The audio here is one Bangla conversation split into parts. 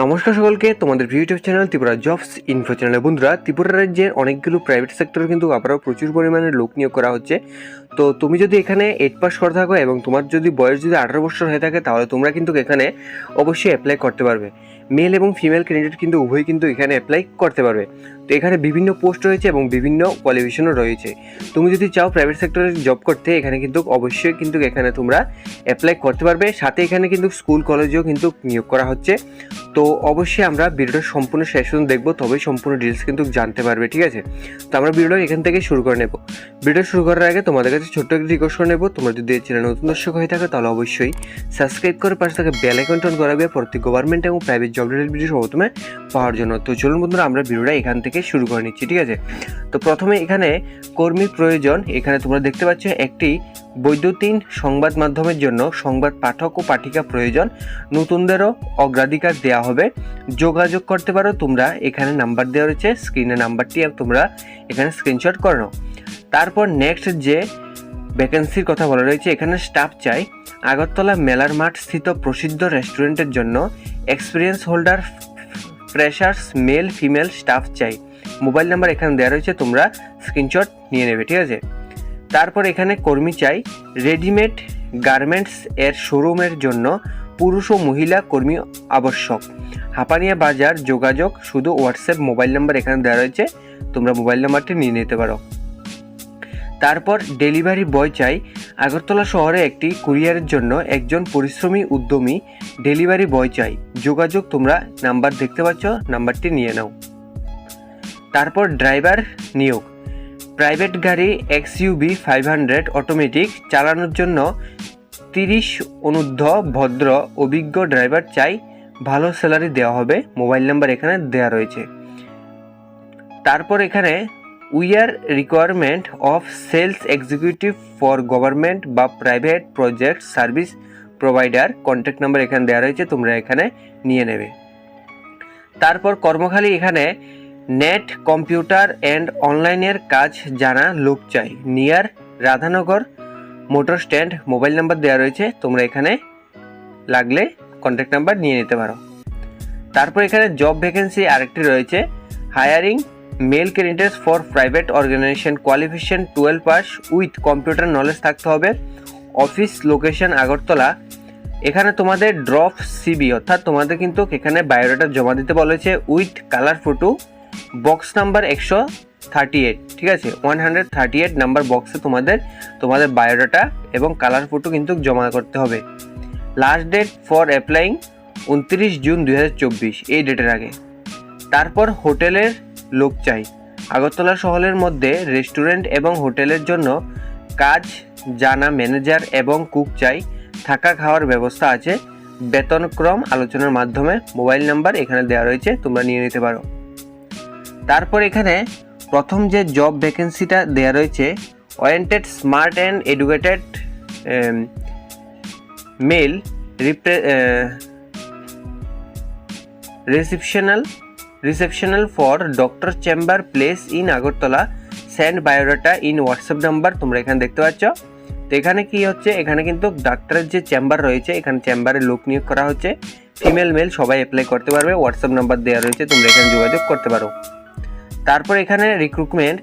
নমস্কার সকলকে, তোমাদের YouTube channel Tripura jobs info চ্যানেলে বন্ধুরা, ত্রিপুরা রাজ্যের অনেকগুলো প্রাইভেট সেক্টরে কিন্তু আবারও প্রচুর পরিমাণে লোক নিয়োগ করা হচ্ছে। তো তুমি যদি এখানে এইট পাস করে থাকো এবং তোমার যদি বয়স যদি আঠারো বছর হয়ে থাকে, তাহলে তোমরা কিন্তু এখানে অবশ্যই অ্যাপ্লাই করতে পারবে। মেল এবং ফিমেল ক্যান্ডিডেট কিন্তু উভয় কিন্তু এখানে অ্যাপ্লাই করতে পারবে। তো এখানে বিভিন্ন পোস্ট রয়েছে এবং বিভিন্ন কোয়ালিফিকেশনও রয়েছে। তুমি যদি চাও প্রাইভেট সেক্টরে জব করতে, এখানে কিন্তু অবশ্যই কিন্তু এখানে তোমরা অ্যাপ্লাই করতে পারবে। সাথে এখানে কিন্তু স্কুল কলেজেও কিন্তু নিয়োগ করা হচ্ছে। তো অবশ্যই আমরা ভিডিওটা সম্পূর্ণ পর্যন্ত দেখব, তবেই সম্পূর্ণ ডিটেলস কিন্তু জানতে পারবে, ঠিক আছে? তো আমরা ভিডিওটা এখান থেকে শুরু করে নেব। ভিডিও শুরু করার আগে তোমাদের কাছে ছোট্ট একটা রিকোয়েস্ট করে নেব। তোমরা যদি চ্যানেল নতুন দর্শক হয়ে থাকে, তাহলে অবশ্যই সাবস্ক্রাইব করে পাশে থাকে বেল আইকন টন করাবে। প্রতি গভর্নমেন্ট এবং প্রাইভেট রিলেটেড ভিডিও সর্বপ্রথমে পাওয়ার জন্য। তো চলুন বন্ধুরা, আমরা ভিডিওটা এখান থেকে শুরু করে নিচ্ছি, ঠিক আছে? তো প্রথমে এখানে কর্মী প্রয়োজন। এখানে তোমরা দেখতে পাচ্ছ একটি বৈদ্যুতিন সংবাদ মাধ্যমের জন্য সংবাদ পাঠক ও পাঠিকা প্রয়োজন। নতুনদেরও অগ্রাধিকার দেওয়া হবে। যোগাযোগ করতে পারো, তোমরা এখানে নাম্বার দেওয়া রয়েছে স্ক্রিনে নাম্বারটি আর তোমরা এখানে স্ক্রিনশট করে তারপর নেক্সট যে ভ্যাকেন্সির কথা বলা রয়েছে। এখানে স্টাফ চাই। আগরতলা মেলার মাঠ স্থিত প্রসিদ্ধ রেস্টুরেন্টের জন্য experience holder freshers male female staff চাই। মোবাইল নাম্বার এখানে দেওয়া রয়েছে, তোমরা স্ক্রিনশট নিয়ে নেবে, ঠিক আছে? তারপর এখানে কর্মী চাই। রেডিমেড গার্মেন্টস এর শোরুমের জন্য পুরুষ ও মহিলা কর্মী আবশ্যক। হাপানিয়া বাজার যোগাযোগ, শুধু হোয়াটসঅ্যাপ মোবাইল নাম্বার এখানে দেওয়া রয়েছে। তোমরা মোবাইল নাম্বারটি নিয়ে নিতে পারো। তারপর ডেলিভারি বয় চাই। আগরতলা শহরে একটি কুরিয়ারের জন্য একজন পরিশ্রমী উদ্যমী ডেলিভারি বয় চাই। যোগাযোগ তোমরা নাম্বার দেখতে পাচ্ছ, নাম্বারটি নিয়ে নাও। তারপর ড্রাইভার নিয়োগ। প্রাইভেট গাড়ি X UV five hundred automatic চালানোর জন্য তিরিশ অনুর্ধ্ব ভদ্র অভিজ্ঞ ড্রাইভার চাই। ভালো স্যালারি দেওয়া হবে। মোবাইল নাম্বার এখানে দেওয়া রয়েছে। তারপর এখানে we are requirement of sales executive for government বা private project service provider contact number এখানে দেওয়া রয়েছে, তোমরা এখানে নিয়ে নেবে। তারপর কর্মখালী এখানে নেট কম্পিউটার অ্যান্ড অনলাইনের কাজ জানা লোক চাই। Near Radhanagar motor stand mobile number দেওয়া রয়েছে, তোমরা এখানে লাগলে কন্ট্যাক্ট নাম্বার নিয়ে নিতে পারো। তারপর এখানে জব ভ্যাকেন্সি আরেকটি রয়েছে hiring male candidates for private organisation qualification twelve pass with computer knowledge থাকতে হবে। Office location Agartala. এখানে তোমাদের ড্রপ সিবি, অর্থাৎ তোমাদের কিন্তু এখানে বায়োডাটা জমা দিতে বলেছে with colour photo. Box number একশো থার্টি এইট, ঠিক আছে? One hundred thirty eight number বক্সে তোমাদের তোমাদের বায়োডাটা এবং কালার ফটো কিন্তু জমা করতে হবে। লাস্ট ডেট ফর অ্যাপ্লাইং উনত্রিশ জুন দু হাজার চব্বিশ, এই ডেটের আগে। তারপর হোটেলের লোক চাই। আগরতলা শহরের মধ্যে রেস্টুরেন্ট এবং হোটেলের জন্য কাজ, জানা ম্যানেজার এবং কুক চাই। থাকা খাওয়ার ব্যবস্থা আছে। বেতনক্রম আলোচনার মাধ্যমে মোবাইল নাম্বার এখানে দেওয়া রয়েছে, তোমরা নিয়ে নিতে পারো। তারপর এখানে প্রথম যে জব ভ্যাকেন্সিটা দেওয়া রয়েছে wanted smart and educated male রিপ্রে receptional receptional for doctor chamber place in Agartala send biodata in WhatsApp number তোমরা এখানে দেখতে পাচ্ছ। তো এখানে কি হচ্ছে? এখানে কিন্তু ডাক্তারের যে চেম্বার রয়েছে, এখানে চেম্বারে লোক নিয়োগ করা হচ্ছে। ফিমেল মেল সবাই অ্যাপ্লাই করতে পারবে হোয়াটসঅ্যাপ নাম্বার দেওয়া রয়েছে, তোমরা এখানে যোগাযোগ করতে পারো। তারপর এখানে recruitment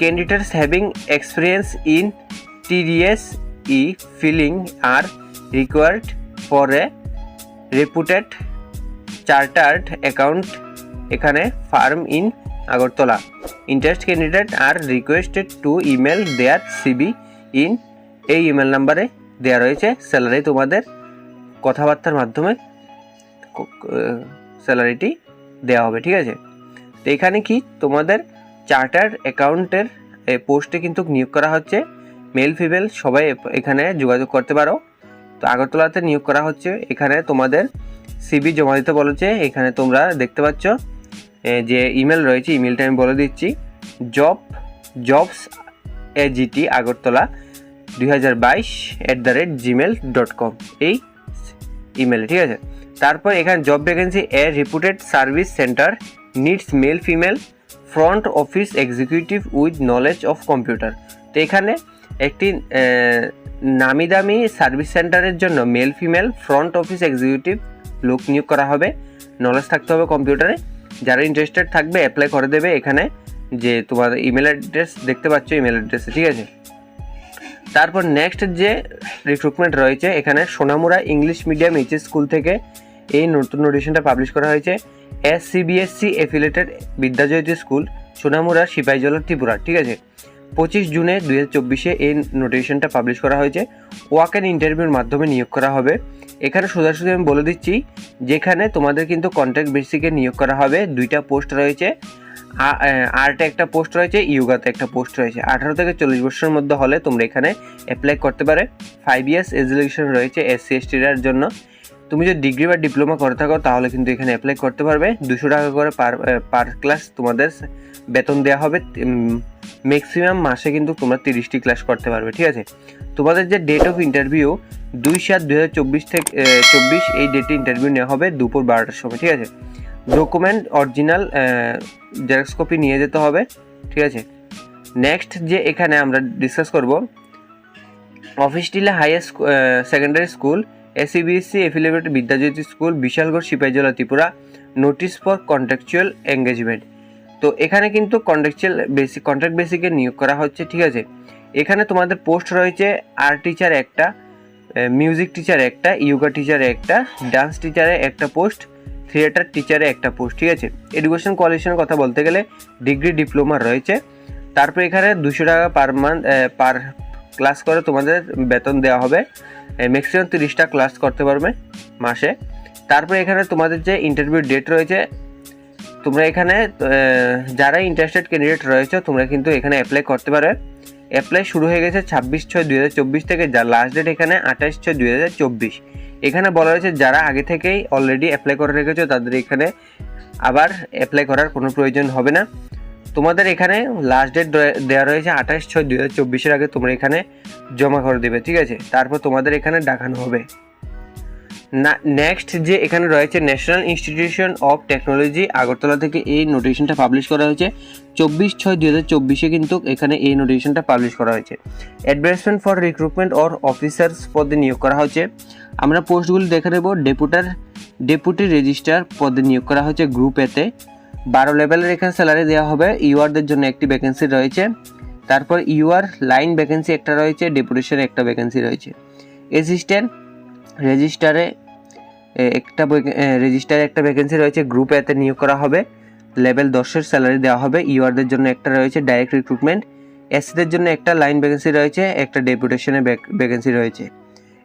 candidates having experience in TDS e filing are required for a reputed chartered account এখানে firm in Agartala. Interest candidate are requested to email their CV in এই ইমেল নাম্বারে দেওয়া রয়েছে স্যালারি তোমাদের কথাবার্তার মাধ্যমে স্যালারিটি দেওয়া হবে, ঠিক আছে? তো এখানে কি তোমাদের চার্টার অ্যাকাউন্টের পোস্টে কিন্তু নিয়োগ করা হচ্ছে মেল ফিমেল সবাই এখানে যোগাযোগ করতে পারো। তো আগরতলাতে নিয়োগ করা হচ্ছে, এখানে তোমাদের সিবি জমা দিতে বলেছে, এখানে তোমরা দেখতে পাচ্ছ যে ইমেল রয়েছে ইমেলটা আমি বলে দিচ্ছি job jobs A AGT Agartala, দুই হাজার বাইশ at the rate Gmail dot com এই ইমেলে ঠিক আছে? তারপর এখানে job vacancy a reputed service centre needs male female front office executive with knowledge of computer তো এখানে একটি নামি দামি সার্ভিস সেন্টারের জন্য male female front office executive লোক নিয়োগ করা হবে। নলেজ থাকতে হবে কম্পিউটারে যারা ইন্টারেস্টেড থাকবে অ্যাপ্লাই করে দেবে এখানে যে তোমার ইমেল অ্যাড্রেস দেখতে পাচ্ছ ইমেল অ্যাড্রেসে ঠিক আছে? তারপর নেক্সট যে রিক্রুটমেন্ট রয়েছে, এখানে Sonamura English medium HS school থেকে এই নতুন নোটিশনটা পাবলিশ করা হয়েছে। S CBSE affiliated Vidyajyoti school Sonamura Sepahijala Tripura, ঠিক আছে? পঁচিশ জুনে দুই এই নোটিশনটা পাবলিশ করা হয়েছে। ওয়াক অ্যান্ড ইন্টারভিউর মাধ্যমে নিয়োগ করা হবে। এখানে সোজাসুজি আমি বলে দিচ্ছি, যেখানে তোমাদের কিন্তু কন্ট্রাক্ট বেসিকে নিয়োগ করা হবে। দুইটা পোস্ট রয়েছে। আর্টে একটা পোস্ট রয়েছে ইয়োগাতে একটা পোস্ট রয়েছে। আঠারো থেকে চল্লিশ বছরের মধ্যে হলে তোমরা এখানে অ্যাপ্লাই করতে পারে। ফাইভ ইয়ার্স এজুকেশন রয়েছে এসসি এসটির জন্য। তুমি যদি ডিগ্রি বা ডিপ্লোমা করে থাকো, তাহলে কিন্তু এখানে অ্যাপ্লাই করতে পারবে। দুশো টাকা করে পার পার ক্লাস তোমাদের বেতন দেওয়া হবে। ম্যাক্সিমাম মাসে কিন্তু তোমরা তিরিশটি ক্লাস করতে পারবে, ঠিক আছে? তোমাদের যে ডেট অফ ইন্টারভিউ দুই সাত দুই হাজার চব্বিশ থেকে চব্বিশ, এই ডেটে ইন্টারভিউ নেওয়া হবে দুপুর বারোটার সময়, ঠিক আছে? ডকুমেন্ট অরিজিনাল জেরক্স কপি নিয়ে যেতে হবে, ঠিক আছে? নেক্সট যে এখানে আমরা ডিসকাস করব office Tilla higher secondary school A CBSE affiliated Vidyajyoti school Bishalgarh Sepahijala, Tripura notice for contractual engagement তো এখানে কিন্তু কন্ট্রাকচুয়াল বেসিক কন্ট্রাক্ট বেসিকে নিয়োগ করা হচ্ছে, ঠিক আছে? এখানে তোমাদের পোস্ট রয়েছে আর্ট টিচার একটা মিউজিক টিচার একটা ইয়োগা টিচারে একটা ডান্স টিচারে একটা পোস্ট থিয়েটার টিচারে একটা পোস্ট ঠিক আছে? এডুকেশন কোয়ালিফিকেশনের কথা বলতে গেলে ডিগ্রি ডিপ্লোমা রয়েছে। তারপর এখানে দুশো টাকা পার মান্থ পার ক্লাস করে তোমাদের বেতন দেওয়া হবে। ম্যাক্সিমাম তিরিশটা ক্লাস করতে পারবে মাসে। তারপরে এখানে তোমাদের যে ইন্টারভিউ ডেট রয়েছে, তোমরা এখানে যারা ইন্টারেস্টেড ক্যান্ডিডেট রয়েছে, তোমরা কিন্তু এখানে অ্যাপ্লাই করতে পারবে। অ্যাপ্লাই শুরু হয়ে গেছে ছাব্বিশ ছয় দুই হাজার চব্বিশ থেকে, যার লাস্ট ডেট এখানে আঠাশ ছয় দুই হাজার চব্বিশ। এখানে বলা হয়েছে যারা আগে থেকেই অলরেডি অ্যাপ্লাই করে রেখেছো, তাদের এখানে আবার অ্যাপ্লাই করার কোনো প্রয়োজন হবে না। তোমাদের এখানে লাস্ট ডেট দেওয়া রয়েছে আঠাশ ছয় দুই হাজার চব্বিশের আগে তোমরা এখানে জমা করে দেবে, ঠিক আছে? তারপর তোমাদের এখানে ডাকানো হবে। নেক্সট যে এখানে রয়েছে national institution of technology Agartala থেকে এই নোটিফিকেশনটা পাবলিশ করা হয়েছে। চব্বিশ ছয় দুই হাজার চব্বিশে কিন্তু এখানে এই নোটিফিকেশনটা পাবলিশ করা হয়েছে। Advertisement for recruitment or officers পদে নিয়োগ করা হচ্ছে আমরা পোস্টগুলি দেখে নেব। ডেপুটার ডেপুটি রেজিস্ট্রার পদে নিয়োগ করা হয়েছে গ্রুপ এতে বারো লেভেলের এখানে স্যালারি দেওয়া হবে। ইউআরদের জন্য একটি ভ্যাকেন্সি রয়েছে। তারপর ইউআর লাইন ভ্যাকেন্সি একটা রয়েছে। ডেপুটেশনে একটা ভ্যাকেন্সি রয়েছে। অ্যাসিস্ট্যান্ট রেজিস্টারে একটা রেজিস্টারে একটা ভ্যাকেন্সি রয়েছে গ্রুপ এতে নিয়োগ করা হবে। লেভেল দশের স্যালারি দেওয়া হবে। ইউআরদের জন্য একটা রয়েছে ডাইরেক্ট রিক্রুটমেন্ট এসসিদের জন্য একটা লাইন ভ্যাকেন্সি রয়েছে, একটা ডেপুটেশনে ভ্যাকেন্সি রয়েছে।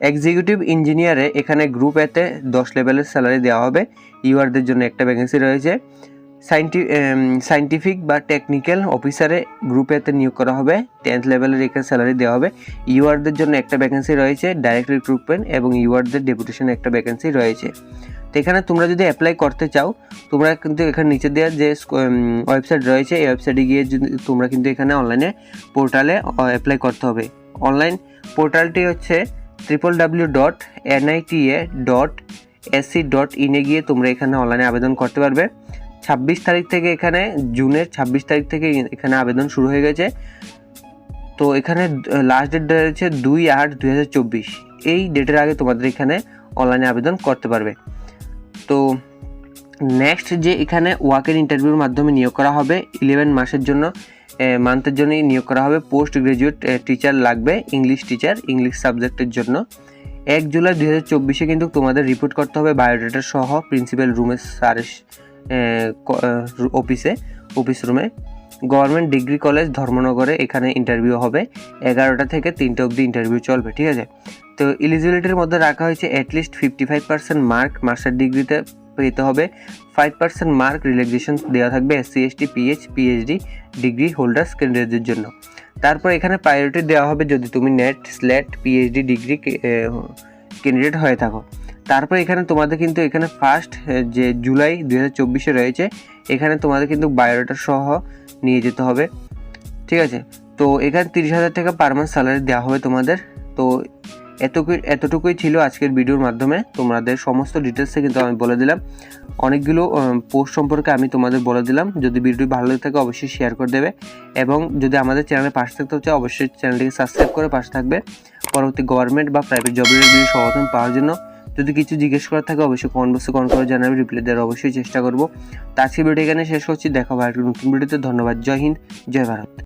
এক্সিকিউটিভ ইঞ্জিনিয়ারে এখানে গ্রুপ এতে দশ লেভেলের স্যালারি দেওয়া হবে। ইউআরদের জন্য একটা ভ্যাকেন্সি রয়েছে। সাইন্টিফিক বা টেকনিক্যাল অফিসারে গ্রুপেতে নিয়োগ করা হবে। টেন্থ লেভেলের এখানে স্যালারি দেওয়া হবে। ইউআরদের জন্য একটা ভ্যাকেন্সি রয়েছে ডাইরেক্ট রিক্রুটমেন্ট এবং ইউআরদের ডেপুটেশনে একটা ভ্যাকেন্সি রয়েছে। তো এখানে তোমরা যদি অ্যাপ্লাই করতে চাও, তোমরা কিন্তু এখানে নিচে দেওয়ার যে ওয়েবসাইট রয়েছে, এই ওয়েবসাইটে গিয়ে যদি তোমরা কিন্তু এখানে অনলাইনে পোর্টালে অ্যাপ্লাই করতে হবে। অনলাইন পোর্টালটি হচ্ছে triple W dot NITA dot SC dot ইনে গিয়ে তোমরা এখানে অনলাইনে আবেদন করতে পারবে। ছাব্বিশ তারিখ থেকে এখানে, জুনের ছাব্বিশ তারিখ থেকে এখানে আবেদন শুরু হয়ে গেছে। তো এখানে লাস্ট ডেট রয়েছে দুই আট দুই হাজার চব্বিশ। এই ডেটের আগে তোমাদের এখানে অনলাইনে আবেদন করতে পারবে। তো নেক্সট যে এখানে ওয়াকের ইন্টারভিউর মাধ্যমে নিয়োগ করা হবে ইলেভেন মাসের জন্য মান্থের জন্যই নিয়োগ করা হবে। পোস্ট গ্রাজুয়েট টিচার লাগবে ইংলিশ টিচার ইংলিশ সাবজেক্টের জন্য। এক জুলাই দুই হাজার চব্বিশে কিন্তু তোমাদের রিপোর্ট করতে হবে বায়োডাটা সহ প্রিন্সিপাল রুমের স্যারের অফিসে অফিস রুমে গভর্নমেন্ট ডিগ্রি কলেজ ধর্মনগরে এখানে ইন্টারভিউ হবে। এগারোটা থেকে তিনটে অবধি ইন্টারভিউ চলবে, ঠিক আছে? তো এলিজিবিলিটির মধ্যে রাখা হয়েছে at least fifty five percent mark master ডিগ্রিতে পেতে হবে। ফাইভ পার্সেন্ট মার্ক রিল্যাক্সেশন দেওয়া থাকবে SC ST PH PhD degree holders ক্যান্ডিডেটদের জন্য। তারপর এখানে প্রায়োরিটি দেওয়া হবে যদি তুমি NET SLET PhD degree candidate হয়ে থাকো। তারপর এখানে তোমাদের কিন্তু এখানে ফার্স্ট যে জুলাই দুই হাজার রয়েছে, এখানে তোমাদের কিন্তু বায়োডাটা সহ নিয়ে যেতে হবে। ঠিক আছে? তো এখানে তিরিশ হাজার টাকা পার মান্থ স্যালারি দেওয়া হবে তোমাদের। তো এতটুকুই এতটুকুই ছিল আজকের ভিডিওর মাধ্যমে। তোমাদের সমস্ত ডিটেলসে কিন্তু আমি বলে দিলাম। অনেকগুলো পোস্ট সম্পর্কে আমি তোমাদের বলে দিলাম। যদি ভিডিওটি ভালো লেগে থাকে অবশ্যই শেয়ার করে দেবে। এবং যদি আমাদের চ্যানেলে পাশে থাকতে হচ্ছে অবশ্যই চ্যানেলটিকে সাবস্ক্রাইব করে পাশে থাকবে। পরবর্তী গভর্নমেন্ট বা প্রাইভেট জবের ভিডিও পাওয়ার জন্য যদি কিছু জিজ্ঞেস করার থাকে অবশ্যই কমেন্ট বক্সে কমেন্ট করে জানাবে রিপ্লাই দেওয়ার অবশ্যই চেষ্টা করব। তো আজকে ভিডিও এখানে শেষ করছি, দেখা হবে নতুন ভিডিওতে ধন্যবাদ, জয় হিন্দ, জয় ভারত।